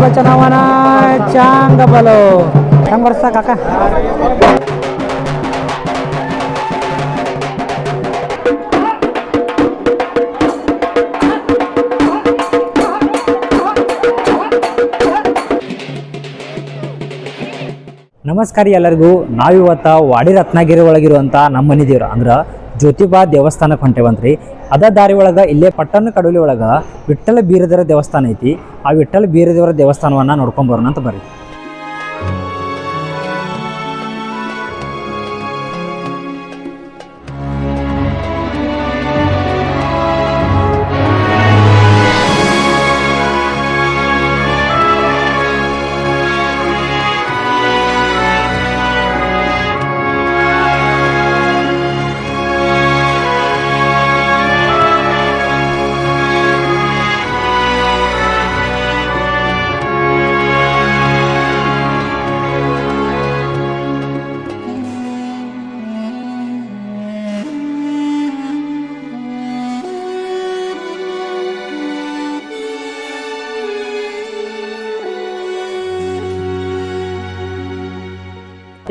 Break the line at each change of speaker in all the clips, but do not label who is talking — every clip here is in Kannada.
ಬಚನವನ ಚಾಂಗಬಲು. ಹೆಂಗ್ ಬರ್ಸ್ತಾ ಕಾಕ. ನಮಸ್ಕಾರ ಎಲ್ಲರಿಗೂ. ನಾವಿವತ್ತ ವಾಡಿ ರತ್ನಗಿರಿ ಒಳಗಿರುವಂಥ ನಮ್ಮ ಮನೆ ಅಂದ್ರೆ ಜ್ಯೋತಿಬಾ ದೇವಸ್ಥಾನಕ್ಕೆ ಹೊಂಟೇವಂತ್ರಿ ಅದ ದಾರಿ ಒಳಗೆ ಇಲ್ಲೇ ಪಟ್ಟಣ ಕಡುಲಿ ಒಳಗೆ ವಿಠ್ಠಲ ಬೀರದೇವರ ದೇವಸ್ಥಾನ ಐತಿ. ಆ ವಿಠ್ಠಲ ಬೀರದೇವರ ದೇವಸ್ಥಾನವನ್ನು ನೋಡ್ಕೊಂಬರೋಣ ಅಂತ ಬರ್ರಿ.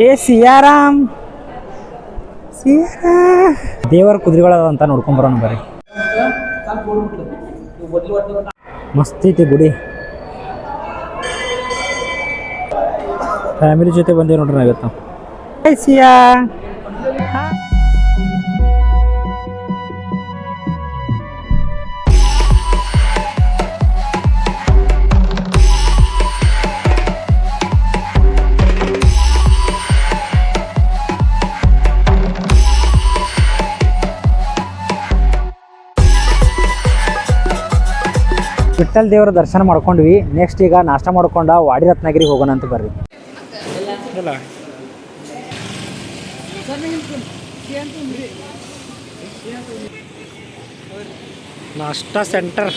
ಏ ಸಿಯಾರಾಮ್. ದೇವರ ಕುದುರೆಗಳದ ಅಂತ ನೋಡ್ಕೊಂಡ್ ಬರೋಣ ಬರ್ರಿ. ಮಸ್ತ್ ಐತಿ ಗುಡಿ. ಫ್ಯಾಮಿಲಿ ಜೊತೆ ಬಂದೇವಿ ನೋಡ್ರಿ ನಾವಿತ್ತು ಸಿಯಾ. ವಿಠ್ಠಲ್ ದೇವರ ದರ್ಶನ ಮಾಡ್ಕೊಂಡ್ವಿ. ನೆಕ್ಸ್ಟ್ ಈಗ ನಾಷ್ಟ ಮಾಡ್ಕೊಂಡ ವಾಡಿ ರತ್ನಗಿರಿ ಹೋಗೋಣ ಅಂತ ಬರ್ರಿ. ನಾಷ್ಟ ಸೆಂಟರ್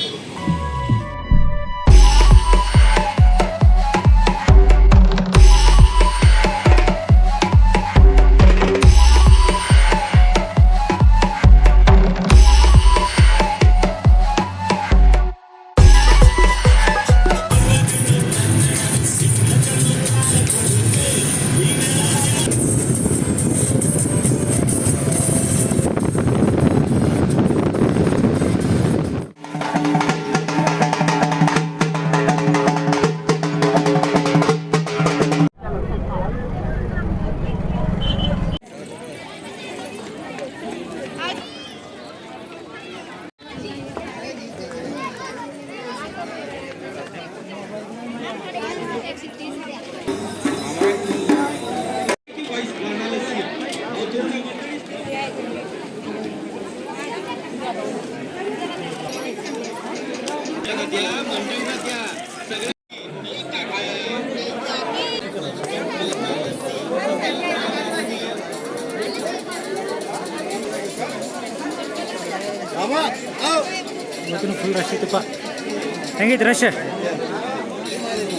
ಹೆಂಗೈತಿ ರಶ್?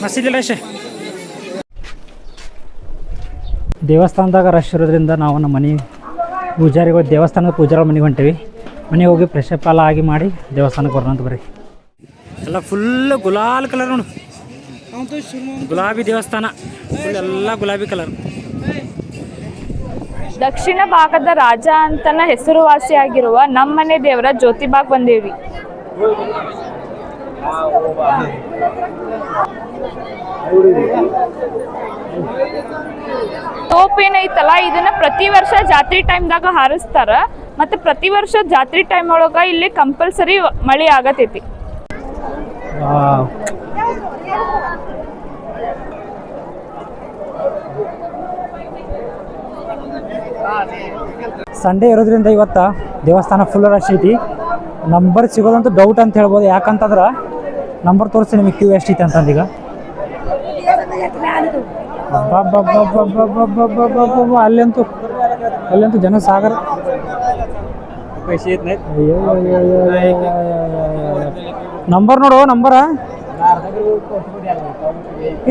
ಮಸ್ತಿದ್ದಿಲ್ಲ ರಶ್? ದೇವಸ್ಥಾನದಾಗ ರಶ್ ಇರೋದ್ರಿಂದ ನಾವು ನಮ್ಮ ಮನೆ ಪೂಜಾರಿಗಳು ದೇವಸ್ಥಾನದ ಪೂಜಾರ ಮನೆಗೆ ಹೊಂಟೇವಿ. ಮನೆಗೆ ಹೋಗಿ ಫ್ರೆಶ್ ಆಗಿ ಮಾಡಿ ದೇವಸ್ಥಾನಕ್ಕೆ ಬರೋಣ ಅಂತ ಬರ್ರಿ ಎಲ್ಲ ಫುಲ್ ಗುಲಾಲ್ ಕಲರ್ ನೋಡು. ಗುಲಾಬಿ ದೇವಸ್ಥಾನ. ಎಲ್ಲ ಗುಲಾಬಿ ಕಲರ್
ದಕ್ಷಿಣ ಭಾಗದ ರಾಜ ಅಂತನ ಹೆಸರುವಾಸಿಯಾಗಿರುವ ನಮ್ಮನೆ ದೇವರ ಜ್ಯೋತಿಬಾಗ್ ಬಂದೇವಿ. ತೋಪ್ ಏನೈತಲ್ಲ? ಇದನ್ನ ಪ್ರತಿ ವರ್ಷ ಜಾತ್ರೆ ಟೈಮ್ದಾಗ ಹಾರಿಸ್ತಾರ. ಮತ್ತೆ ಪ್ರತಿ ವರ್ಷ ಜಾತ್ರೆ ಟೈಮ್ ಒಳಗ ಇಲ್ಲಿ ಕಂಪಲ್ಸರಿ ಮಳೆ ಆಗತೈತಿ.
ಸಂಡೇ ಇರೋದ್ರಿಂದ ಇವತ್ತ ದೇವಸ್ಥಾನ ಫುಲ್ ರಶ್ ಐತಿ. ನಂಬರ್ ಸಿಗೋದಂತ ಡೌಟ್ ಅಂತ ಹೇಳ್ಬೋದು. ಯಾಕಂತಂದ್ರೆ ನಂಬರ್ ತೋರಿಸಿ ನಿಮಗೆ ಕ್ಯೂ ಎಷ್ಟಿತ್ತು ಅಂತಂದೀಗ ಅಲ್ಲಂತೂ ಅಲ್ಲಂತೂ ಜನ ಸಾಗರ ನಂಬರ್ ನೋಡು ನಂಬರ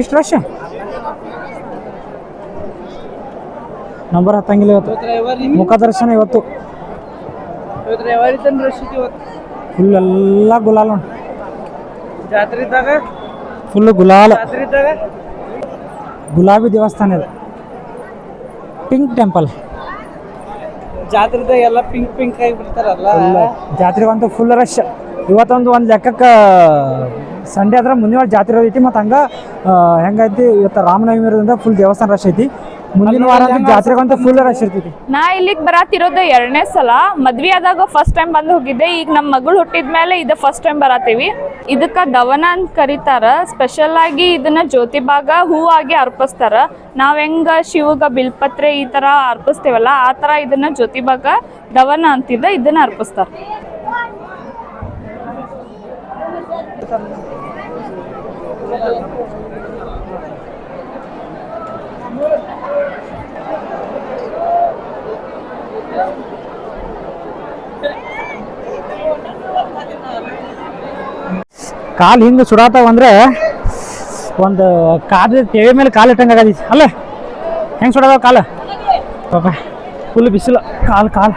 ಇಷ್ಟು ರಶ್ ನಂಬರ್ ಹತ್ತಂಗಿಲ್ಲ ಇವತ್ತು. ಮುಖದರ್ಶನ ಇವತ್ತು. ಫುಲ್ ಎಲ್ಲ ಗುಲಾಲ್ ನೋಡಿ.
ಜಾತ್ರೆ ಇದ್ದಾಗ?
ಫುಲ್ಲು ಗುಲಾಲ್. ಗುಲಾಬಿ ದೇವಸ್ಥಾನ ಇದೆ. ಪಿಂಕ್ ಟೆಂಪಲ್
ಜಾತ್ರೆದಾಗ ಎಲ್ಲ ಪಿಂಕ್ ಪಿಂಕ್ ಆಗಿ ಬಿಡ್ತಾರಲ್ಲ?
ಜಾತ್ರೆಗಂತೂ ಫುಲ್ ರಶ್ ಇವತ್ತೊಂದು ಒಂದು ಲೆಕ್ಕಕ್ಕೆ ಸಂಡೇ ಆದ್ರೆ ಮುಂದಿನ ಜಾತ್ರೆ ಐತಿ ಮತ್ತು ಹಂಗೆ ಹೆಂಗೈತಿ ಇವತ್ತು ರಾಮನವಮಿ ಇರೋದ್ರಿಂದ ಫುಲ್ ದೇವಸ್ಥಾನ ರಶ್ ಐತಿ. ಮುಂದಿನ ವಾರ ಫುಲ್ ರಶ್ ಇರ್ತೈತಿ.
ನಾ ಇಲ್ಲಿಗೆ ಬರಾತಿರೋದು ಎರಡನೇ ಸಲ. ಮದ್ವೆ ಆದಾಗ ಫಸ್ಟ್ ಟೈಮ್ ಬಂದು ಹೋಗಿದ್ದೆ. ಈಗ ನಮ್ಮ ಮಗಳು ಹುಟ್ಟಿದ್ಮೇಲೆ ಇದು ಫಸ್ಟ್ ಟೈಮ್ ಬರತ್ತೀವಿ ಇದಕ್ಕ ದವನ ಅಂತ ಕರೀತಾರ. ಸ್ಪೆಷಲ್ ಆಗಿ ಇದನ್ನ ಜ್ಯೋತಿ ಜ್ಯೋತಿಬಾಗ ಹೂವಾಗಿ ಅರ್ಪಿಸ್ತಾರ. ನಾವ್ ಹೆಂಗ ಶಿವಗ ಬಿಲ್ಪತ್ರೆ ಈ ತರ ಅರ್ಪಿಸ್ತೇವಲ್ಲ, ಆ ತರ ಇದನ್ನ ಜ್ಯೋತಿಬಾಗ ದವನ ಅಂತಿದ್ದ ಇದನ್ನ ಅರ್ಪಿಸ್ತಾರ.
ಕಾಲು ಹಿಂಗೆ ಸುಡಾತಾವ ಅಂದ್ರೆ ಒಂದು ಕಾದ ತೆವೆ ಮೇಲೆ ಕಾಲು ಇಟ್ಟಂಗೆ ಆಗದೈತಿ ಅಲ್ಲ, ಹೆಂಗೆ ಸುಡಾದ ಕಾಲು? ಪಾಪ ಫುಲ್ ಬಿಸಿಲು. ಕಾಲು ಕಾಲು.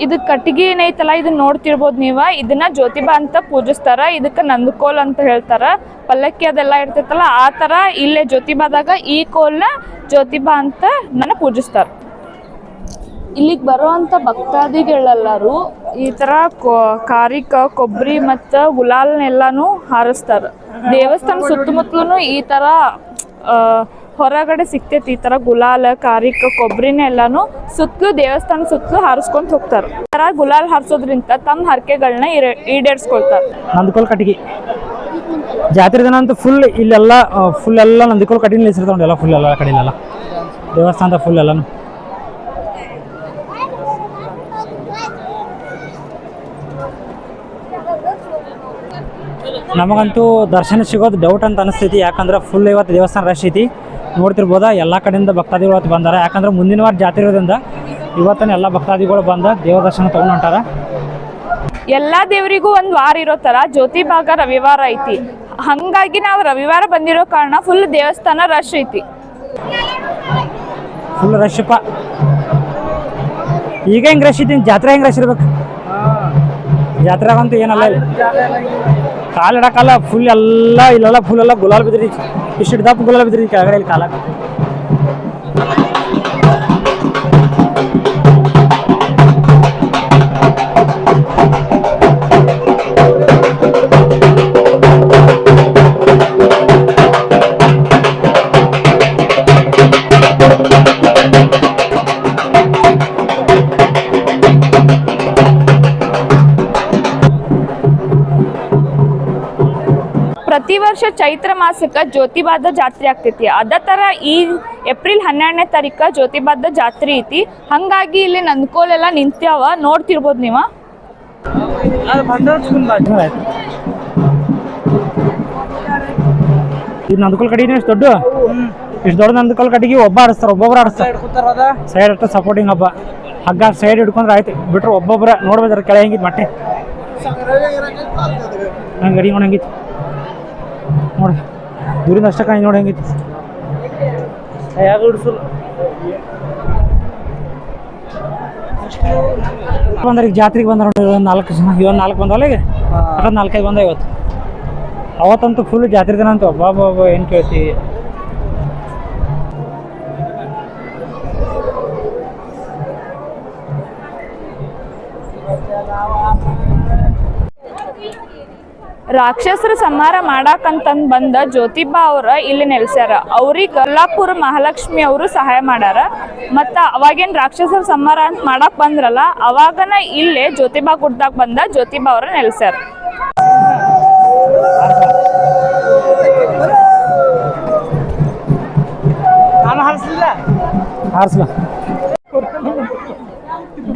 ಇದು ಕಟ್ಟಿಗೆ ಏನೈತಲ್ಲ ಇದನ್ನ ನೋಡ್ತಿರ್ಬೋದು ನೀವ. ಇದನ್ನ ಜ್ಯೋತಿಬಾ ಅಂತ ಪೂಜಿಸ್ತಾರ. ಇದಕ್ಕೆ ನಂದಕೋಲ್ ಅಂತ ಹೇಳ್ತಾರ. ಪಲ್ಲಕ್ಕಿ ಅದೆಲ್ಲ ಇರ್ತೈತಲ್ಲ ಆ ಥರ ಇಲ್ಲೇ ಜ್ಯೋತಿಬಾದಾಗ ಈ ಕೋಲ್ನ ಜ್ಯೋತಿಬಾ ಅಂತ ನನ್ನ ಪೂಜಿಸ್ತಾರ. ಇಲ್ಲಿಗೆ ಬರುವಂಥ ಭಕ್ತಾದಿಗಳೆಲ್ಲರೂ ಈ ಕೊ- ಕಾರಿಕ ಕೊಬ್ಬರಿ ಮತ್ತು ಗುಲಾಲ್ನೆಲ್ಲಾನು ಹಾರಿಸ್ತಾರ. ದೇವಸ್ಥಾನ ಸುತ್ತಮುತ್ತಲೂ ಈ ಆ, ಹೊರಗಡೆ ಸಿಗ್ತೈತಿ, ಈ ತರ ಗುಲಾಲ್ ಕಾರಿಕ ಕೊಬ್ಬರಿನ ಎಲ್ಲಾನು ಸುತ್ತಲೂ ದೇವಸ್ಥಾನ ಸುತ್ತಲೂ ಹಾರಿಸ್ಕೊಂತ ಹೋಗ್ತಾರ. ತರ ಗುಲಾಲ್ ಹಾರಿಸೋದ್ರಿಂದ ತಮ್ಮ ಹರಕೆಗಳನ್ನ ಈಡೇರಿಸ್ಕೊಳ್ತಾರ.
ನಂದಕೋಲ್ ಕಟ್ಟಿಗೆ. ಜಾತ್ರೆ ದಿನ ಅಂತೂ ಫುಲ್ ಇಲ್ಲೆಲ್ಲ ಫುಲ್ ಎಲ್ಲ ನಂದಿಕೋಲ್ ಕಟ್ಟಿನ ನಿಲ್ಸಿರ್ತಾವ ಎಲ್ಲ ಫುಲ್ ಎಲ್ಲ ಕಡೆಯಲ್ಲೆಲ್ಲ ದೇವಸ್ಥಾನದ ಫುಲ್ ಎಲ್ಲಾನು. ನಮಗಂತೂ ದರ್ಶನ ಸಿಗೋದು ಡೌಟ್ ಅಂತ ಅನಿಸ್ತೈತಿ, ಯಾಕಂದ್ರೆ ಫುಲ್ ಇವತ್ತು ದೇವಸ್ಥಾನ ರಶ್ ಐತಿ. ನೋಡ್ತಿರ್ಬೋದ? ಎಲ್ಲ ಕಡೆಯಿಂದ ಭಕ್ತಾದಿಗಳು ಇವತ್ತು ಬಂದಾರ. ಯಾಕಂದ್ರೆ ಮುಂದಿನ ವಾರ ಜಾತ್ರೆ ಇರೋದ್ರಿಂದ ಇವತ್ತನ ಎಲ್ಲ ಭಕ್ತಾದಿಗಳು ಬಂದ ದೇವ ದರ್ಶನ ತಗೊಂಡು ಹೊಂಟಾರ.
ಎಲ್ಲ ದೇವರಿಗೂ ಒಂದು ವಾರ ಇರೋ ತರ ಜ್ಯೋತಿಬಾಗ ರವಿವಾರ ಐತಿ. ಹಂಗಾಗಿ ನಾವು ರವಿವಾರ ಬಂದಿರೋ ಕಾರಣ ಫುಲ್ ದೇವಸ್ಥಾನ ರಶ್ ಐತಿ.
ಫುಲ್ ರಶಪ್ಪ ಈಗ ಹೆಂಗ್ ರಶ್ ಇದ್ದೀನಿ? ಜಾತ್ರೆ ಹೆಂಗ್ ರಶ್ ಇರ್ಬೇಕು? ಜಾತ್ರೆಗಂತೂ ಏನಲ್ಲ ಇಲ್ಲಿ. ಕಾಲು ಇಡಕ್ಕಲ್ಲ ಫುಲ್ ಎಲ್ಲ ಇಲ್ಲೆಲ್ಲ ಫುಲ್ ಎಲ್ಲ ಗುಲಾಲ್ ಬಿದ್ರಿ ಇಷ್ಟು ದಪ್ಪ ಗುಲಾಲ್ ಬಿದ್ರಿ ಕೆಳಗಡೆ ಇಲ್ಲಿ ಕಾಲ
ಪ್ರತಿ ವರ್ಷ ಚೈತ್ರ ಮಾಸಕ್ಕ ಜ್ಯೋತಿಬಾದ ಜಾತ್ರೆ ಆಗ್ತೈತಿ. ಅದ ತರ ಈ ಏಪ್ರಿಲ್ ಹನ್ನೆರಡನೇ ತಾರೀಕ ಜ್ಯೋತಿಬಾದ ಜಾತ್ರೆ ಐತಿ. ಹಂಗಾಗಿ ಇಲ್ಲಿ ನಂದ್ಕೋಲೆಲ್ಲ ನಿಂತ್ಯಾವ ನೋಡ್ತಿರ್ಬೋದು ನೀವು?
ಇದು ನಂದ್ಕೊಲ್ ಕಡೆಗೆ ಇಷ್ಟು ದೊಡ್ಡ? ಇಷ್ಟು ದೊಡ್ಡ ನಂದ್ಕೋಲ್ ಕಡೆಗೆ ಒಬ್ಬ ಆಡಿಸ್ತಾರ ಒಬ್ಬೊಬ್ರು ಆಡಿಸ್ತಾರೆ. ಸೈಡ್ ಅಷ್ಟು ಸಪೋರ್ಟಿಂಗ್ ಹಬ್ಬ. ಹಗ್ಗ ಸೈಡ್ ಹಿಡ್ಕೊಂಡ್ರೆ ಆಯ್ತು. ಬಿಟ್ರೆ ಒಬ್ಬೊಬ್ಬರ ನೋಡ್ಬೋದ್ರ ಕೆಳ ಹೆಂಗಿತ್ತು ಮಟ್ಟೆ. ನಂಗೆ ಗಡಿ ನೋಡಿ ದೂರಿಂದ ಅಷ್ಟೇ ಕಾಯಿ ನೋಡಿ ಹೆಂಗಿತ್ತು. ಬಂದ್ರೆ ಈಗ ಜಾತ್ರೆಗೆ ಬಂದ್ರೆ ನೋಡಿ ನಾಲ್ಕು ನಾಲ್ಕು ಇವತ್ತು ನಾಲ್ಕು ಬಂದವಲ್ಲ ಈಗ ನಾಲ್ಕೈದು ಬಂದ ಇವತ್ತು. ಅವತ್ತಂತೂ ಫುಲ್ ಜಾತ್ರೆ ದಿನ ಅಂತ ಬಾಬಾ ಬಾಬಾ ಏನು ಕೇಳ್ತಿ?
ರಾಕ್ಷಸರ ಸಂಹಾರ ಮಾಡಾಕಂತಂದ್ ಬಂದ ಜ್ಯೋತಿಬಾ ಅವ್ರ ಇಲ್ಲಿ ನೆಲೆಸ್ಯಾರ. ಅವ್ರಿಗೆ ಕಲ್ಲಾಪುರ ಮಹಾಲಕ್ಷ್ಮಿ ಅವರು ಸಹಾಯ ಮಾಡ್ಯಾರ ಮತ್ತ ಅವಾಗೇನ್ ರಾಕ್ಷಸರ ಸಂಹಾರ ಅಂತ ಮಾಡಾಕ್ ಬಂದ್ರಲ್ಲ ಅವಾಗನ ಇಲ್ಲೇ ಜ್ಯೋತಿಬಾ ಗುಡ್ದಾಗ ಬಂದ ಜ್ಯೋತಿಬಾ ಅವ್ರ ನೆಲೆಸ್ಯಾರ.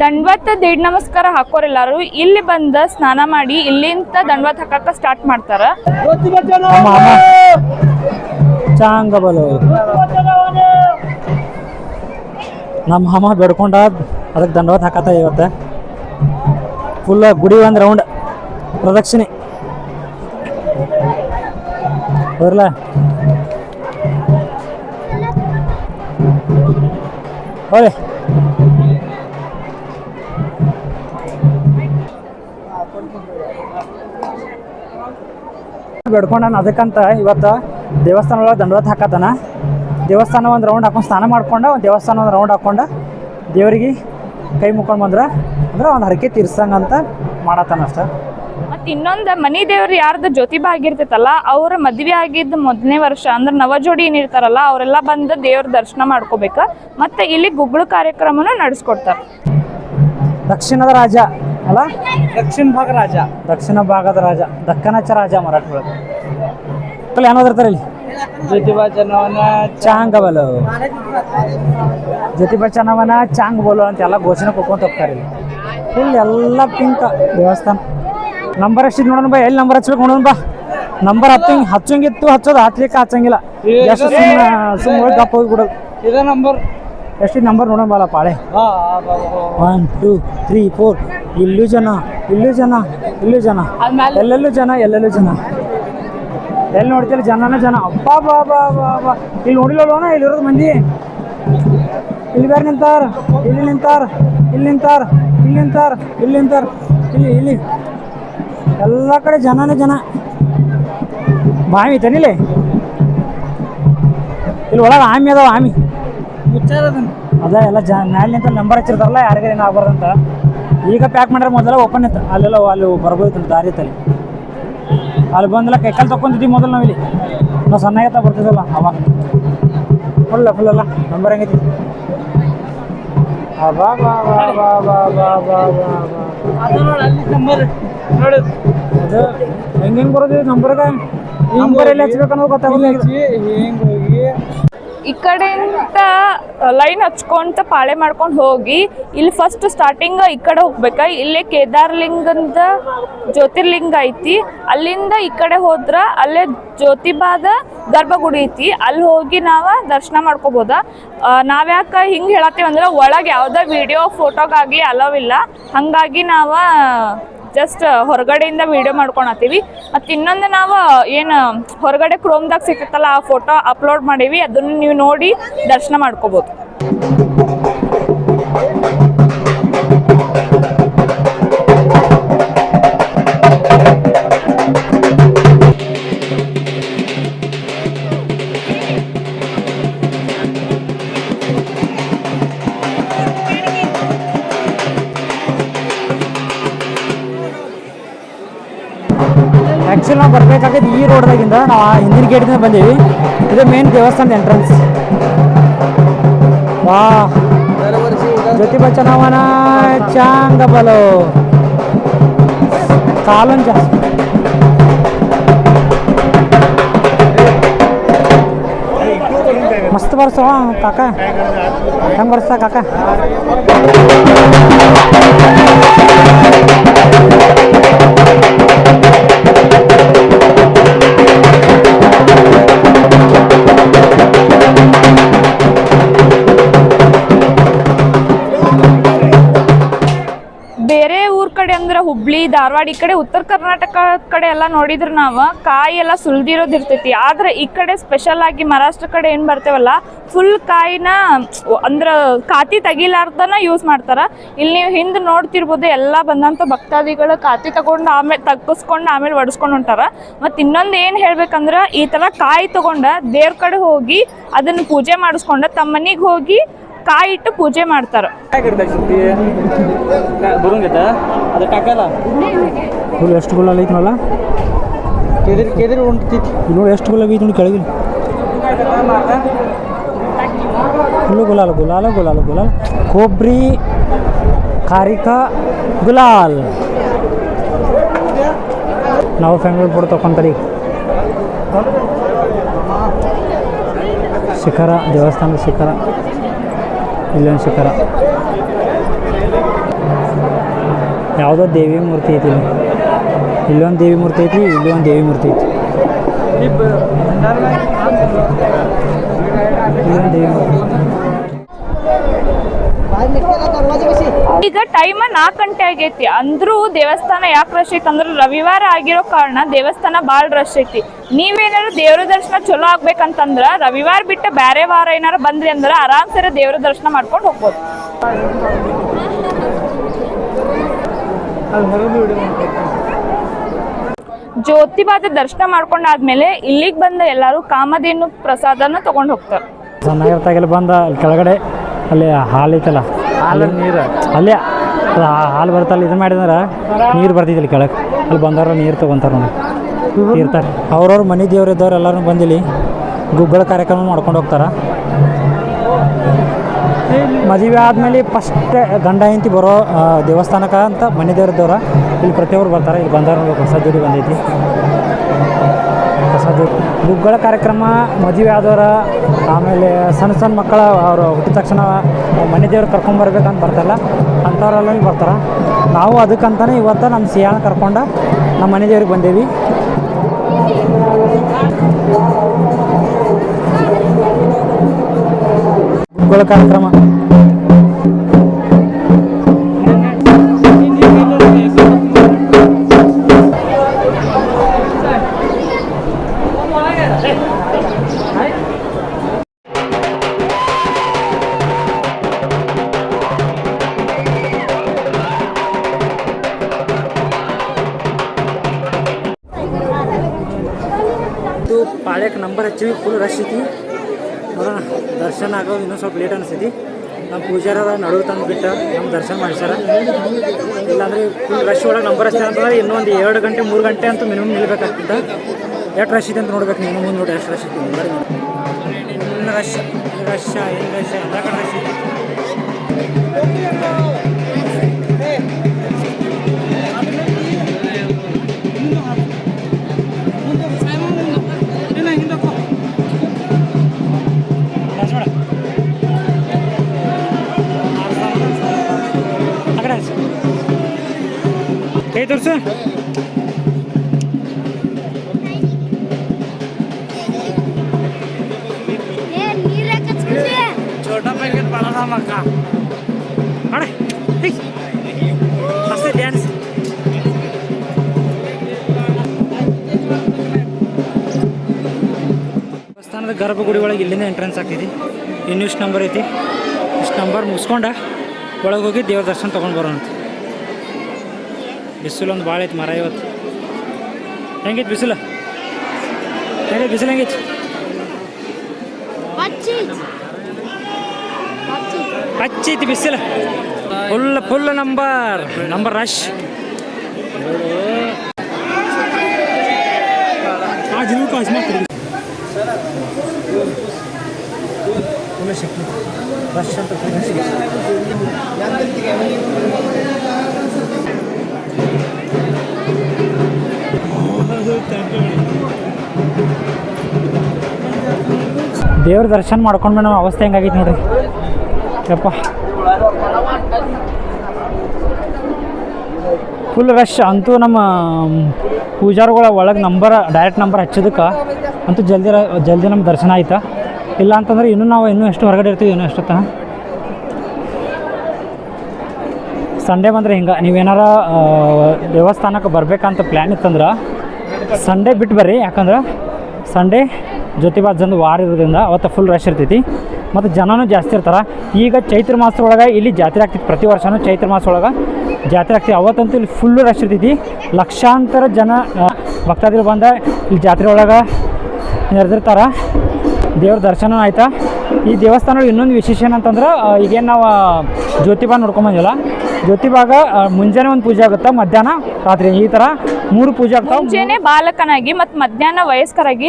ದಂಡವತ್ತ ದೇಡ್ ನಮಸ್ಕಾರ ಹಾಕೋರ್ ಎಲ್ಲಾರು. ಇಲ್ಲಿ ಬಂದ ಸ್ನಾನ ಮಾಡಿ ಇಲ್ಲಿಂದ ದಂಡವತ್ ಹಾಕಕ್ಕ ಸ್ಟಾರ್ಟ್ ಮಾಡ್ತಾರ.
ನಮ್ಮ ಅಮ್ಮ. ಬೇಡ್ಕೊಂಡ ಅದಕ್ಕೆ ದಂಡವತ್ ಹಾಕತ್ತ ಇವತ್ತೆ. ಫುಲ್ ಗುಡಿ ಒಂದು ರೌಂಡ್ ಪ್ರದಕ್ಷಿಣೆ. ಬರಲ್ಲ ಹೋಯ್ ಬೇಡ್ಕೊಂಡಾನ ಅದಕ್ಕಂತ ಇವತ್ತು ದೇವಸ್ಥಾನ ಒಳಗೆ ದಂಡವತ್ ಹಾಕತ್ತಾನ. ದೇವಸ್ಥಾನ ಒಂದು ರೌಂಡ್ ಹಾಕೊಂಡು ಸ್ನಾನ ಮಾಡ್ಕೊಂಡು ಒಂದು ದೇವಸ್ಥಾನ ಒಂದು ರೌಂಡ್ ಹಾಕೊಂಡು ದೇವರಿಗೆ ಕೈ ಮುಕ್ಕೊಂಡು ಬಂದ್ರೆ ಅಂದ್ರೆ ಒಂದು ಹರಕೆ ತೀರ್ಸಂಗಂತ ಮಾಡತ್ತಾನ ಸರ್
ಮತ್ತು ಇನ್ನೊಂದು ಮನಿ ದೇವ್ರು ಯಾರ್ದು ಜ್ಯೋತಿಬಾ ಆಗಿರ್ತೈತಲ್ಲ ಅವ್ರ ಮದ್ವೆ ಆಗಿದ್ದ ಮೊದಲನೇ ವರ್ಷ ಅಂದ್ರೆ ನವಜೋಡಿ ಏನಿರ್ತಾರಲ್ಲ ಅವರೆಲ್ಲ ಬಂದು ದೇವ್ರ ದರ್ಶನ ಮಾಡ್ಕೋಬೇಕ. ಮತ್ತೆ ಇಲ್ಲಿ ಗುಗ್ಗಳು ಕಾರ್ಯಕ್ರಮನ ನಡೆಸ್ಕೊಡ್ತಾರೆ.
ದಕ್ಷಿಣದ ರಾಜ ಅಲ್ಲ?
ದಕ್ಷಿಣ ಭಾಗ ರಾಜ.
ದಕ್ಷಿಣ ಭಾಗದ ರಾಜ. ದಕ್ಕನಚ ರಾಜ ಮರಾಠಿಗಳು. ಮಕ್ಕಳು ಏನು ಇಲ್ಲಿ?
ಜ್ಯೋತಿಬಾ ಜನವನ
ಚಾಂಗಬಲು. ಜ್ಯೋತಿ ಬಚ್ಚನವನ ಚಾಂಗ್ ಬೋಲು ಅಂತ ಎಲ್ಲ ಘೋಷಣೆ ಕೊಕ್ಕೊಂತ ಹೋಗ್ತಾರೆ ಇಲ್ಲಿ. ಫುಲ್ ಎಲ್ಲ ಪಿಂಕ್ ದೇವಸ್ಥಾನ. ನಂಬರ್ ಹಚ್ಚಿದ್ ನೋಡೋಣ ಬಾ ಎಲ್ಲಿ ನಂಬರ್ ಹಚ್ಬೇಕು ನೋಡೋಣ ಬಾ. ನಂಬರ್ ಹತ್ತಂಗ್ ಹಚ್ಚಂಗಿತ್ತು ಹಚ್ಚೋದು ಹಚ್ಲಿಕ್ಕೆ ಹಚ್ಚಂಗಿಲ್ಲ. ಎಷ್ಟು ಸುಮ್ಮನೆ ಸುಮ್ಮನೆ ಗಪ್ಪ ಹೋಗಿ ಬಿಡೋದು.
ಇದ ನಂಬರ್
ಎಷ್ಟು ನಂಬರ್ ನೋಡೋಣ ಬಾಳ ಪಾಳೆ ಒನ್ ಟೂ ತ್ರೀ ಫೋರ್ ಇಲ್ಲೂ ಜನ ಇಲ್ಲೂ ಜನ ಇಲ್ಲೂ ಜನ. ಎಲ್ಲೆಲ್ಲೂ ಜನ ಎಲ್ಲೆಲ್ಲೂ ಜನ. ಎಲ್ಲಿ ನೋಡ್ತಿಲ್ಲ ಜನನ ಜನ. ಅಬ್ಬಾ ಬಾ ಬಾ ಬಾ ಬಾ ಇಲ್ಲಿ ನೋಡಿಲ್ಲೋಣ ಇಲ್ಲಿ ಇರೋದು ಮಂದಿ. ಇಲ್ಲಿ ಬೇರೆ ನಿಂತಾರ ಇಲ್ಲಿ ನಿಂತಾರ ಇಲ್ಲಿ ನಿಂತಾರ ಇಲ್ಲಿ ನಿಂತಾರ ಇಲ್ಲಿ ನಿಂತಾರ. ಇಲ್ಲಿ ಇಲ್ಲಿ. ಎಲ್ಲ ಕಡೆ ಜನನೇ ಜನ. ಬಾಮಿ ತನಿಲೆ ಇಲ್ಲಿ ಒಳಗೆ ಆಮಿ ಅದಾವ ಆಮಿ. ಅದ ಎಲ್ಲ ಜ ಮ್ಯಾಲಿನಿಂದ ನಂಬರ್ ಹಚ್ಚಿರ್ತಾರಲ್ಲ ಯಾರಿಗೆ ಏನು ಆಗ್ಬಾರ್ದಂತ. ಈಗ ಪ್ಯಾಕ್ ಮಾಡ್ರೆ ಮೊದಲ ಓಪನ್ ಇತ್ತು. ಅಲ್ಲೆಲ್ಲ ಅಲ್ಲಿ ಬರ್ಬೋದಿತ್ತು ದಾರಿ ಇತ್ತಲ್ಲಿ ಅಲ್ಲಿ ಬಂದಲ್ಲ ಕೈಕಾಲು ತೊಗೊಂಡಿದ್ದೀವಿ ಮೊದಲು ನಾವಿಲ್ಲಿ. ನಾವು ಸಣ್ಣಾಗತ್ತ ಬರ್ತಿದ್ದಲ್ಲ ಅವಾಗ. ಫುಲ್ಲ ಫುಲ್ಲಲ್ಲ ನಂಬರ್ ಹೆಂಗೈತಿ
ಅದು
ಹೆಂಗೆ ಹೆಂಗೆ ಬರೋದು ನಂಬರ್ಗೆ ನಂಬರ್ ಎಲ್ಲಿ ಹಚ್ಬೇಕು ಅನ್ನೋದು ಗೊತ್ತಾಗಲ್ಲ
ಹೆಂಗೆ ಹೋಗಿ.
ಈ ಕಡೆಯಿಂದ ಲೈನ್ ಹಚ್ಕೊಂತ ಪಾಳೆ ಮಾಡ್ಕೊಂಡು ಹೋಗಿ, ಇಲ್ಲಿ ಫಸ್ಟ್ ಸ್ಟಾರ್ಟಿಂಗ್ ಈ ಕಡೆ ಹೋಗ್ಬೇಕ? ಇಲ್ಲೇ ಕೇದಾರ್ಲಿಂಗದ ಜ್ಯೋತಿರ್ಲಿಂಗ ಐತಿ. ಅಲ್ಲಿಂದ ಈ ಕಡೆ ಹೋದ್ರ ಅಲ್ಲೇ ಜ್ಯೋತಿಬಾದ ಗರ್ಭಗುಡಿ ಐತಿ. ಅಲ್ಲಿ ಹೋಗಿ ನಾವ ದರ್ಶನ ಮಾಡ್ಕೋಬೋದ. ನಾವ್ಯಾಕ ಹಿಂಗ್ ಹೇಳತ್ತೇವಂದ್ರ ಅಂದ್ರೆ ಒಳಗೆ ಯಾವುದೇ ವಿಡಿಯೋ ಫೋಟೋಗಾಗ್ಲಿ ಅಲವ್ ಇಲ್ಲ. ಹಂಗಾಗಿ ನಾವ ಜಸ್ಟ್ ಹೊರಗಡೆಯಿಂದ ವಿಡಿಯೋ ಮಾಡ್ಕೊಳತ್ತೀವಿ. ಮತ್ತು ಇನ್ನೊಂದು ನಾವು ಏನು ಹೊರಗಡೆ ಕ್ರೋಮ್ದಾಗ ಸಿಕ್ಕಿತ್ತಲ್ಲ ಆ ಫೋಟೋ ಅಪ್ಲೋಡ್ ಮಾಡೀವಿ. ಅದನ್ನು ನೀವು ನೋಡಿ ದರ್ಶನ ಮಾಡ್ಕೋಬೋದು.
ಬರ್ಬೇಕಾಗಿದ್ದು ಈ ರೋಡ್ದಾಗಿಂದ ನಾವು ಆ ಹಿಂದಿನ ಗೇಟಿಂದ ಬಂದೀವಿ. ಇದು ಮೇನ್ ದೇವಸ್ಥಾನದ ಎಂಟ್ರೆನ್ಸ್ ವಾ. ಜ್ಯೋತಿ ಬಚ್ಚನವನ ಚಾಂಗಬಲು ಕಾಲಂಜ ಮಸ್ತ್ ಬರ್ಸವ ಕಾಕ. ಹೆಂಗೆ ಬರ್ಸ್ತಾ ಕಾಕ?
ಹುಬ್ಳಿ, ಧಾರವಾಡ ಈ ಕಡೆ ಉತ್ತರ ಕರ್ನಾಟಕ ಕಡೆ ಎಲ್ಲ ನೋಡಿದ್ರೆ ನಾವು. ಕಾಯಿ ಎಲ್ಲ ಸುಲ್ದಿರೋದು ಇರ್ತೈತಿ. ಆದ್ರೆ ಈ ಕಡೆ ಸ್ಪೆಷಲ್ ಆಗಿ ಮಹಾರಾಷ್ಟ್ರ ಕಡೆ ಏನು ಬರ್ತೇವಲ್ಲ ಫುಲ್ ಕಾಯಿನ ಅಂದ್ರ ಕಾತಿ ತೆಗಿಲಾರ್ದನ ಯೂಸ್ ಮಾಡ್ತಾರ. ಇಲ್ಲಿ ನೀವು ಹಿಂದೆ ನೋಡ್ತಿರ್ಬೋದು, ಎಲ್ಲ ಬಂದಂಥ ಭಕ್ತಾದಿಗಳು ಕಾತಿ ತಗೊಂಡು ಆಮೇಲೆ ತಗ್ಗಿಸ್ಕೊಂಡು ಆಮೇಲೆ ಒಡಿಸ್ಕೊಂಡು ಹೊಂಟಾರ. ಮತ್ತು ಇನ್ನೊಂದು ಏನು ಹೇಳ್ಬೇಕಂದ್ರೆ, ಈ ಥರ ಕಾಯಿ ತಗೊಂಡ ದೇವ್ರ ಕಡೆ ಹೋಗಿ ಅದನ್ನು ಪೂಜೆ ಮಾಡಿಸ್ಕೊಂಡು ತಮ್ಮ ಹೋಗಿ ಕಾಯಿಟ್ಟು ಪೂಜೆ ಮಾಡ್ತಾರ.
ಎಷ್ಟು ಗುಲಾಲ್ ಐತಿ ನೋಡ ನೋಡಿ ಎಷ್ಟು ಗುಲಾಲ್ ಐತಿ ನೋಡಿ ಕೆಳಗಿನ ಫುಲ್ಲು ಗುಲಾಲ್ ಗುಲಾಲ್ ಗುಲಾಲ್ ಗುಲಾಲ್ ಕೊಬ್ಬರಿ ಕಾರಿಕಾ ಗುಲಾಲ್. ನಾವು ಫ್ಯಾಮಿಲಿ ಫೋಟೋ ತಗೊಂತೀರಿ ಶಿಖರ ದೇವಸ್ಥಾನದ ಶಿಖರ. ಇಲ್ಲೊಂದು ಶಿಖರ. ಯಾವುದೋ ದೇವಿ ಮೂರ್ತಿ ಐತಿ ಇಲ್ಲಿ. ಇಲ್ಲೊಂದು ದೇವಿ ಮೂರ್ತಿ ಐತಿ, ಇಲ್ಲೊಂದು ದೇವಿ ಮೂರ್ತಿ ಐತಿ. ಇಲ್ಲೊಂದು ದೇವಿ ಮೂರ್ತಿ
ಈಗ ಟೈಮ್ ನಾಲ್ಕು ಗಂಟೆ ಆಗೈತಿ. ಅಂದ್ರೂ ದೇವಸ್ಥಾನ ಯಾಕೆ ರಶ್ ಐತಿ ಅಂದ್ರೆ ರವಿವಾರ ಆಗಿರೋ ಕಾರಣ ದೇವಸ್ಥಾನ ಭಾಳ ರಶ್ ಐತಿ. ನೀವೇನಾದ್ರು ದೇವ್ರ ದರ್ಶನ ಚಲೋ ಆಗ್ಬೇಕಂತಂದ್ರ ರವಿವಾರ ಬಿಟ್ಟು ಬೇರೆ ವಾರ ಏನಾರು ಬಂದ್ರಿ ಅಂದ್ರೆ ಆರಾಮ್ಸರ ದೇವ್ರ ದರ್ಶನ ಮಾಡ್ಕೊಂಡು ಹೋಗ್ಬೋದು. ಜ್ಯೋತಿಬಾದ ದರ್ಶನ ಮಾಡ್ಕೊಂಡಾದ್ಮೇಲೆ ಇಲ್ಲಿಗೆ ಬಂದ ಎಲ್ಲರೂ ಕಾಮಧೇನು ಪ್ರಸಾದನ ತಗೊಂಡು ಹೋಗ್ತಾರೆ.
ಬಂದ ಕೆಳಗಡೆ ಅಲ್ಲಿ ಹಾಲು ಐತಲ್ಲ
ಹಾಲು ನೀರು?
ಅಲ್ಲೇ ಹಾಲು ಬರ್ತಲ್ಲ ಇದು ಮಾಡಿದಾರ ನೀರು ಬರ್ತಿದ್ದಿಲ್ಲ ಕೆಳಗೆ. ಅಲ್ಲಿ ಬಂದವ್ರು ನೀರು ತೊಗೊಂತಾರೆ ನೋಡಿ. ತೀರ್ತಾರೆ. ಅವ್ರವ್ರ ಮನೆ ದೇವ್ರು ಇದ್ದವ್ರು ಎಲ್ಲರೂ ಬಂದಿಲ್ಲಿ ಗುಗ್ಗಳ ಕಾರ್ಯಕ್ರಮ ಮಾಡ್ಕೊಂಡು ಹೋಗ್ತಾರೆ. ಮದುವೆ ಆದಮೇಲೆ ಫಸ್ಟ್ ಗಂಡ ಹೆಂಡತಿ ಬರೋ ದೇವಸ್ಥಾನಕ್ಕ ಅಂತ ಮನೆ ದೇವ್ರದವ್ರ ಇಲ್ಲಿ ಪ್ರತಿಯೊಬ್ಬರು ಬರ್ತಾರೆ. ಇಲ್ಲಿ ಬಂದವ್ರು ಹೊಸ ಜೋಡಿ ಬಂದೈತಿ. ಜೋಡಿ ಗುಗ್ಗಳ ಕಾರ್ಯಕ್ರಮ, ಮದುವೆ ಆದವರ, ಆಮೇಲೆ ಸಣ್ಣ ಸಣ್ಣ ಮಕ್ಕಳ, ಅವರು ಹುಟ್ಟಿದ ತಕ್ಷಣ ಮನೆ ದೇವ್ರು ಕರ್ಕೊಂಬರ್ಬೇಕಂತ ಬರ್ತಾರಲ್ಲ ಅಂಥವ್ರೆಲ್ಲ ಬರ್ತಾರೆ. ನಾವು ಅದಕ್ಕಂತಾನೆ ಇವತ್ತು ನಮ್ಮ ಸಿಯಾಳ ಕರ್ಕೊಂಡು ನಮ್ಮ ಮನೆ ದೇವ್ರಿಗೆ ಬಂದೇವಿ. ಕಾರ್ಯಕ್ರಮ. ತಂದು ಬಿಟ್ಟು ನಮ್ಮ ದರ್ಶನ ಮಾಡಿಸ್ಯಾರ. ಇಲ್ಲಾಂದ್ರೆ ಫುಲ್ ರಶ್ ಒಳಗೆ ನಂಬರ್ ಅಷ್ಟೇ ಅಂತಂದ್ರೆ ಇನ್ನೊಂದು ಎರಡು ಗಂಟೆ, ಮೂರು ಗಂಟೆ ಅಂತೂ ಮಿನಿಮಮ್ ನಿಲ್ಬೇಕಾಗ್ತದೆ ಎಷ್ಟು ರಶ್ ಇದೆ ಅಂತ ನೋಡ್ಬೇಕು ನಿಮ್ಮ ಮುಂದೆ ನೋಡಿ ಎಷ್ಟು ರಶ್ ಇದೆ ರಶ್ ರಶ್ ರಶ್ ಎಲ್ಲ ಕಡೆ ರಶ್ ಐತಿ. ತೋರಿಸಿ ಡ್ಯಾನ್ಸ್ ದೇವಸ್ಥಾನದ ಗರ್ಭಗುಡಿ ಒಳಗೆ ಇಲ್ಲಿಂದ ಎಂಟ್ರೆನ್ಸ್ ಆಗ್ತಿದೆ ಇನ್ನೂ ಇಷ್ಟು ನಂಬರ್ ಐತಿ. ಇಷ್ಟು ನಂಬರ್ ಮುಗಿಸ್ಕೊಂಡ ಒಳಗೆ ಹೋಗಿ ದೇವ್ರ ದರ್ಶನ ತೊಗೊಂಡು ಬರೋಣ ಬಿಸಿಲೊಂದು ಭಾಳ ಐತೆ ಮರ ಇವತ್ತು. ಹೆಂಗಿತ್ತು ಬಿಸಿಲು? ಹೇಳಿ ಬಿಸಿಲು ಹೆಂಗಿತ್ತು ಹಚ್ಚೈತಿ ಬಿಸಿಲು. Full full number number rush rush ಅಂತ ದೇವ್ರ ದರ್ಶನ ಮಾಡ್ಕೊಂಡು ನಮ್ಮ ಅವಸ್ಥೆ ಹೆಂಗಾಗಿತ್ತು ನೋಡ್ರಿ. ಯಪ್ಪ. ಫುಲ್ ರಶ್ ಅಂತೂ ನಮ್ಮ ಪೂಜಾರುಗಳ ಒಳಗೆ ನಂಬರ್ ಡೈರೆಕ್ಟ್ ನಂಬರ್ ಹಚ್ಚೋದಕ್ಕೆ ಅಂತೂ ಜಲ್ದಿ ಜಲ್ದಿ ನಮ್ಮ ದರ್ಶನ ಆಯ್ತಾ? ಇಲ್ಲ ಅಂತಂದ್ರೆ ಇನ್ನೂ ನಾವು ಇನ್ನೂ ಎಷ್ಟು ಹೊರಗಡೆ ಇರ್ತೀವಿ, ಇನ್ನೂ ಎಷ್ಟೊತ್ತ? ಸಂಡೇ ಬಂದರೆ ಹಿಂಗೆ. ನೀವೇನಾರ ದೇವಸ್ಥಾನಕ್ಕೆ ಬರಬೇಕಂತ ಪ್ಲ್ಯಾನ್ ಇತ್ತಂದ್ರೆ ಸಂಡೇ ಬಿಟ್ಟು ಬರ್ರಿ, ಯಾಕಂದ್ರೆ ಸಂಡೇ ಜ್ಯೋತಿಬಾ ಜನ ವಾರ ಇರೋದ್ರಿಂದ ಅವತ್ತು ಫುಲ್ ರಶ್ ಇರ್ತೈತಿ. ಮತ್ತು ಜನನೂ ಜಾಸ್ತಿ ಇರ್ತಾರೆ. ಈಗ ಚೈತ್ರ ಮಾಸದೊಳಗೆ ಇಲ್ಲಿ ಜಾತ್ರೆ ಆಗ್ತೈತಿ. ಪ್ರತಿ ವರ್ಷವೂ ಚೈತ್ರ ಮಾಸದೊಳಗೆ ಜಾತ್ರೆ ಆಗ್ತೈತಿ. ಅವತ್ತಂತೂ ಇಲ್ಲಿ ಫುಲ್ಲು ರಶ್ ಇರ್ತೈತಿ. ಲಕ್ಷಾಂತರ ಜನ ಭಕ್ತಾದಿರು ಬಂದ ಇಲ್ಲಿ ಜಾತ್ರೆ ಒಳಗೆ ನೆರೆದಿರ್ತಾರೆ. ದೇವ್ರ ದರ್ಶನ ಆಯ್ತಾ. ಈ ದೇವಸ್ಥಾನ ಇನ್ನೊಂದು ವಿಶೇಷ ಏನಂತಂದ್ರೆ ಈಗೇನು ನಾವು ಜ್ಯೋತಿಬಾ ನೋಡ್ಕೊಂಬಂದಿಲ್ಲ ಜ್ಯೋತಿಬಾಗ ಭಾಗ ಮುಂಜಾನೆ ಒಂದು ಪೂಜೆ ಆಗುತ್ತೆ? ಮಧ್ಯಾಹ್ನ? ರಾತ್ರಿ? ಈ ಥರ ಮೂರು ಪೂಜೆ ಆಗ್ತಾವೆ
ಮುಂಜಾನೆ ಬಾಲಕನಾಗಿ ಮತ್ತು ಮಧ್ಯಾಹ್ನ ವಯಸ್ಕರಾಗಿ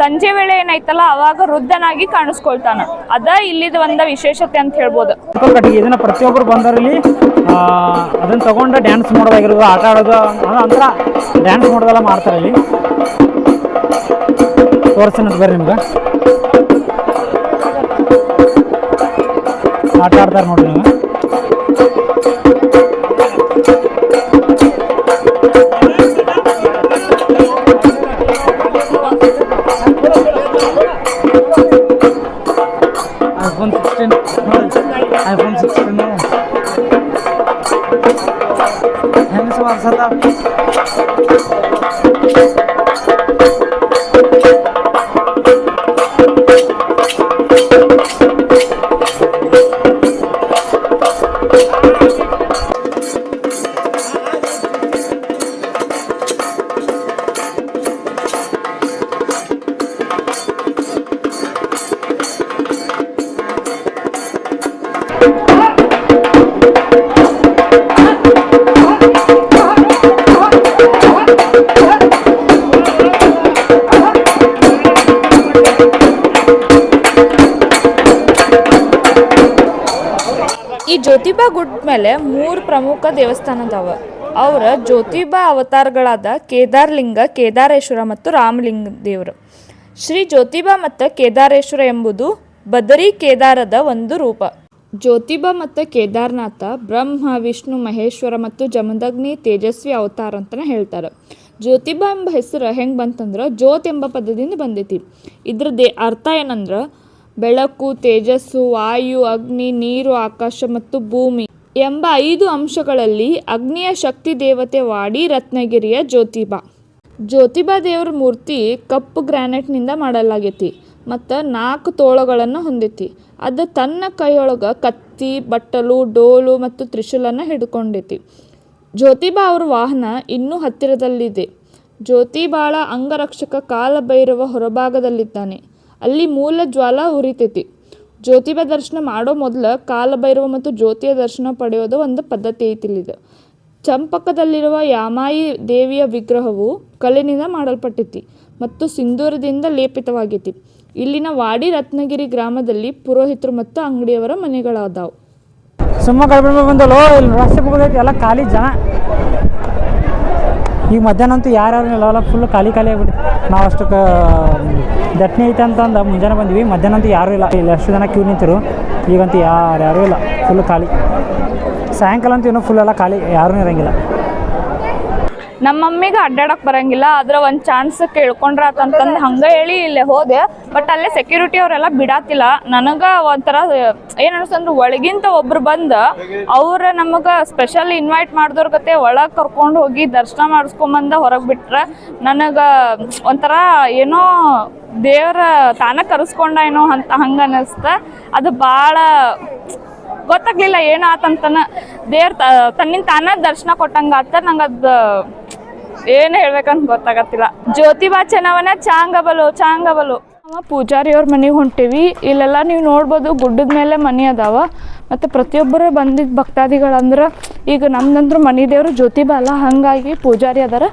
ಸಂಜೆ ವೇಳೆ ಏನೈತಲ್ಲ ಅವಾಗ ವೃದ್ಧನಾಗಿ ಕಾಣಿಸ್ಕೊಳ್ತಾನ. ಅದ ಇಲ್ಲಿದ ಒಂದ ವಿಶೇಷತೆ ಅಂತ ಹೇಳ್ಬೋದು.
ಕಟ್ಟಿಗೆ ಇದನ್ನು ಪ್ರತಿಯೊಬ್ಬರು ಬಂದರಲ್ಲಿ ಅದನ್ನ ತಗೊಂಡು ಡ್ಯಾನ್ಸ್ ಮಾಡೋದಾಗಿರೋದು ಆಟ ಆಡೋದು ಅದು ಅಂತರ ಡ್ಯಾನ್ಸ್ ಮಾಡೋದೆಲ್ಲ ಮಾಡ್ತಾರೆ ಇಲ್ಲಿ ತೋರಿಸ್ತೀನಿ ಬರ್ರಿ ನಿಮ್ಗೆ. ಆಟ ಆಡ್ತಾರೆ ನೋಡ್ರಿ ನೀವು.
ಹೆಂಗೆ
ಜ್ಯೋತಿಬಾ ಗುಡ್ ಮೇಲೆ ಮೂರು ಪ್ರಮುಖ ದೇವಸ್ಥಾನ ಅದಾವ ಅವರ ಜ್ಯೋತಿಬಾ ಅವತಾರಗಳಾದ ಕೇದಾರ್ಲಿಂಗ, ಕೇದಾರೇಶ್ವರ ಮತ್ತು ರಾಮಲಿಂಗ ದೇವರು ಶ್ರೀ ಜ್ಯೋತಿಬಾ ಮತ್ತು ಕೇದಾರೇಶ್ವರ ಎಂಬುದು ಬದರಿ ಕೇದಾರದ ಒಂದು ರೂಪ. ಜ್ಯೋತಿಬಾ ಮತ್ತು ಕೇದಾರನಾಥ ಬ್ರಹ್ಮ, ವಿಷ್ಣು, ಮಹೇಶ್ವರ ಮತ್ತು ಜಮದಗ್ನಿ ತೇಜಸ್ವಿ ಅವತಾರ ಅಂತಲೇ ಹೇಳ್ತಾರೆ. ಜ್ಯೋತಿಬಾ ಎಂಬ ಹೆಸರು ಹೆಂಗೆ ಬಂತಂದ್ರೆ ಜ್ಯೋತ್ ಎಂಬ ಪದದಿಂದ ಬಂದೈತಿ. ಇದ್ರ ದೇ ಅರ್ಥ ಏನಂದ್ರೆ ಬೆಳಕು, ತೇಜಸ್ಸು, ವಾಯು, ಅಗ್ನಿ, ನೀರು, ಆಕಾಶ ಮತ್ತು ಭೂಮಿ ಎಂಬ ಐದು ಅಂಶಗಳಲ್ಲಿ ಅಗ್ನಿಯ ಶಕ್ತಿ ದೇವತೆ ವಾಡಿ ರತ್ನಗಿರಿಯ ಜ್ಯೋತಿಬಾ. ಜ್ಯೋತಿಬಾ ದೇವರ ಮೂರ್ತಿ ಕಪ್ಪು ಗ್ರಾನೈಟ್ನಿಂದ ಮಾಡಲಾಗೈತಿ ಮತ್ತು ನಾಲ್ಕು ತೋಳಗಳನ್ನು ಹೊಂದೈತಿ. ಅದು ತನ್ನ ಕೈಯೊಳಗೆ ಕತ್ತಿ, ಬಟ್ಟಲು, ಡೋಲು ಮತ್ತು ತ್ರಿಶೂಲನ್ನು ಹಿಡ್ಕೊಂಡೈತಿ. ಜ್ಯೋತಿಬಾ ಅವರ ವಾಹನ ಇನ್ನೂ ಹತ್ತಿರದಲ್ಲಿದೆ. ಜ್ಯೋತಿಬಾಳ ಅಂಗರಕ್ಷಕ ಕಾಲಭೈರವ ಹೊರಭಾಗದಲ್ಲಿದ್ದಾನೆ. ಅಲ್ಲಿ ಮೂಲ ಜ್ವಾಲ ಉರಿತೈತಿ ಜ್ಯೋತಿಬ ದರ್ಶನ ಮಾಡೋ ಮೊದಲು ಕಾಲಭೈರವ ಮತ್ತು ಜ್ಯೋತಿಯ ದರ್ಶನ ಪಡೆಯೋದು ಒಂದು ಪದ್ಧತಿ ಐತಿ ಇಲ್ಲಿದ ಚಂಪಕದಲ್ಲಿರುವ ಯಾಮಾಯಿ ದೇವಿಯ ವಿಗ್ರಹವು ಕಲ್ಲಿನಿಂದ ಮಾಡಲ್ಪಟ್ಟೈತಿ ಮತ್ತು ಸಿಂಧೂರದಿಂದ ಲೇಪಿತವಾಗೈತಿ. ಇಲ್ಲಿನ ವಾಡಿ ರತ್ನಗಿರಿ ಗ್ರಾಮದಲ್ಲಿ ಪುರೋಹಿತರು ಮತ್ತು ಅಂಗಡಿಯವರ ಮನೆಗಳಾದವು.
ಸುಮ್ಮ ಕಳ್ಕೊಂಡು ಬಂದಲ್ಲೋ, ಇಲ್ಲಿ ಎಲ್ಲ ಖಾಲಿ ಜನ. ಈಗ ಮಧ್ಯಾಹ್ನ ಅಂತೂ ಯಾರ್ಯಾರು ಇಲ್ಲವಲ್ಲ ಫುಲ್ ಖಾಲಿ ಖಾಲಿ ಆಗ್ಬಿಟ್ಟು. ನಾವು ಅಷ್ಟಕ್ಕೆ ದಟ್ಟಣೆ ಐತೆ ಅಂತಂದು ಮುಂಜಾನೆ ಬಂದ್ವಿ. ಮಧ್ಯಾಹ್ನ ಅಂತೂ ಯಾರೂ ಇಲ್ಲ. ಇಲ್ಲಿ ಅಷ್ಟು ಜನ ಕ್ಯೂ ನಿಂತರು. ಈಗಂತೂ ಯಾರು ಯಾರೂ ಇಲ್ಲ. ಫುಲ್ ಖಾಲಿ. ಸಾಯಂಕಾಲ ಅಂತೂ ಇನ್ನೂ ಫುಲ್ ಎಲ್ಲ ಖಾಲಿ. ಯಾರೂ ಇರಂಗಿಲ್ಲ.
ನಮ್ಮ ಮಮ್ಮಿಗೆ ಅಡ್ಡಾಡಕ್ ಬರಂಗಿಲ್ಲ, ಆದ್ರೆ ಒಂದ್ ಚಾನ್ಸ್ ಕೇಳ್ಕೊಂಡ್ರ ಅಂತಂದ್ ಹಂಗೆ ಹೇಳಿ ಇಲ್ಲೇ ಹೋದೆ. ಬಟ್ ಅಲ್ಲೇ ಸೆಕ್ಯೂರಿಟಿ ಅವರೆಲ್ಲ ಬಿಡಾತಿಲ್ಲ. ನನಗೆ ಒಂಥರ, ಏನ್ ಅನ್ಸಂದ್ರ ಒಳಗಿಂತ ಒಬ್ರು ಬಂದು, ಅವ್ರ ನಮಗ ಸ್ಪೆಷಲ್ ಇನ್ವೈಟ್ ಮಾಡಿದವ್ರ ಗತೆ ಒಳಗ್ ಕರ್ಕೊಂಡು ಹೋಗಿ ದರ್ಶನ ಮಾಡಿಸ್ಕೊಂಬಂದ ಹೊರಗೆ ಬಿಟ್ರ ನನಗೆ ಒಂಥರ ಏನೋ ದೇವ್ರ ತಾನ ಕರೆಸ್ಕೊಂಡ ಏನೋ ಅಂತ ಹಂಗ ಅನ್ನಿಸ್ತ ಅದು ಭಾಳ ಗೊತ್ತಾಗ್ಲಿಲ್ಲ ಏನು ಆತಂತನ ದೇವ್ರ ತನ್ನಿಂದ ತಾನ ದರ್ಶನ ಕೊಟ್ಟಂಗ ಆತ ನಂಗೆ ಅದು, ಏನು ಹೇಳ್ಬೇಕಂತ ಗೊತ್ತಾಗತ್ತಿಲ್ಲ. ಜ್ಯೋತಿಬಾ ಚೆನ್ನವನ ಚಾಂಗಬಲು ಚಾಂಗಬಲು. ನಾವು ಪೂಜಾರಿಯವ್ರ ಮನೆಗೆ ಹೊಂಟೀವಿ. ಇಲ್ಲೆಲ್ಲ ನೀವು ನೋಡ್ಬೋದು ಗುಡ್ಡದ ಮೇಲೆ ಮನೆ ಅದಾವ. ಮತ್ತು ಪ್ರತಿಯೊಬ್ಬರು ಬಂದಿದ್ದ ಭಕ್ತಾದಿಗಳಂದ್ರೆ ಈಗ ನಮ್ದಂದ್ರೆ ಮನೆ ದೇವರು ಜ್ಯೋತಿಬಾ ಅಲ್ಲ ಹಾಗಾಗಿ ಪೂಜಾರಿ ಅದಾರ.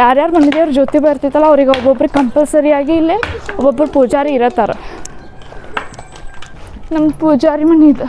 ಯಾರ್ಯಾರು ಮನೆ ದೇವ್ರು ಜ್ಯೋತಿಬಾ ಇರ್ತೈತಲ್ಲ ಅವ್ರಿಗೆ ಒಬ್ಬೊಬ್ರಿಗೆ ಕಂಪಲ್ಸರಿಯಾಗಿ ಇಲ್ಲೇ ಒಬ್ಬೊಬ್ರು ಪೂಜಾರಿ ಇರತ್ತಾರ ನಮ್ಮ ಪೂಜಾರಿ ಮನೆ ಇದು.